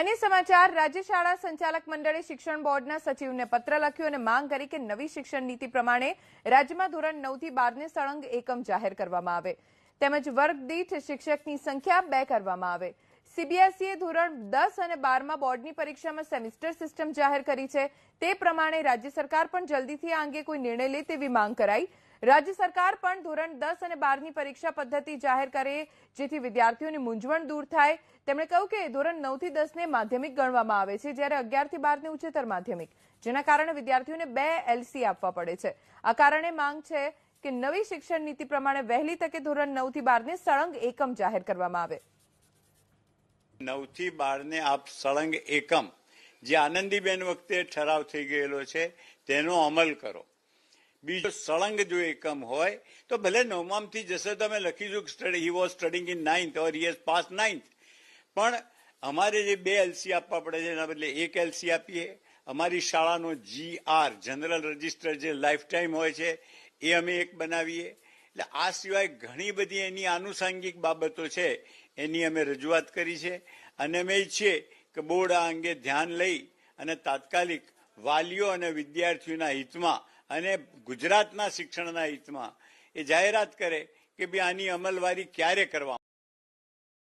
અને સમાચાર રાજ્ય શાળા સંચાલક મંડળ એ શિક્ષણ બોર્ડના સચિવને પત્ર લખ્યો અને માંગ કરી કે નવી શિક્ષણ નીતિ પ્રમાણે રાજ્યમાં ધોરણ 9 થી 12 ને સળંગ એકમ જાહેર કરવામાં આવે તેમજ વર્ગ દીઠ શિક્ષકની સંખ્યા બે કરવામાં આવે CBSE ધોરણ 10 અને 12 માં બોર્ડની પરીક્ષામાં સેમેસ્ટર સિસ્ટમ જાહેર કરી છે તે પ્રમાણે રાજ્ય સરકાર પણ જલ્દીથી આ અંગે કોઈ નિર્ણય લે તે વિનંતી કરાઈ રાજ્ય સરકાર પણ ધોરણ 10 અને 12 ની પરીક્ષા પદ્ધતિ જાહેર કરે જેથી વિદ્યાર્થીઓને મૂંઝવણ દૂર થાય તેમણે કહ્યું કે ધોરણ 9 થી 10 ને માધ્યમિક ગણવામાં આવે છે જ્યારે 11 થી 12 ને ઉચ્ચતર માધ્યમિક જેના કારણે વિદ્યાર્થીઓને બે LC આપવા પડે છે આ કારણે માંગ છે કે નવી શિક્ષણ નીતિ પ્રમાણે વહેલી તકે ધોરણ 9 થી 12 ને સળંગ એકમ જાહેર કરવામાં આવે 9 થી 12 ને આપ સળંગ એકમ જે આનંદીબેન વખતે ઠરાવ થઈ ગયેલો છે તેનો અમલ કરો બીજો સળંગ જો એકમ હોય તો ભલે નવમામથી જશે તમે લખીશું study he was studying in ninth or he pass ninth પણ અમારે જે બે એલસી આપવા પડે છે એના બદલે એક એલસી આપીએ અમારી શાળાનો જી આર જનરલ રજિસ્ટર જે લાઈફ ટાઈમ હોય છે એ અમે એક બનાવીએ એટલે આ સિવાય ઘણી બધી એની આનુષાંગિક બાબતો છે એની અમે રજૂઆત કરી છે અને અમે ઈચ્છીએ કે બોર્ડ આ અંગે ધ્યાન લઈ અને તાત્કાલિક વાલીઓ અને વિદ્યાર્થીઓના હિતમાં અને ગુજરાતના શિક્ષણના હિતમાં એ જાહેરાત કરે કે ભાઈ આની અમલવારી ક્યારે કરવામાં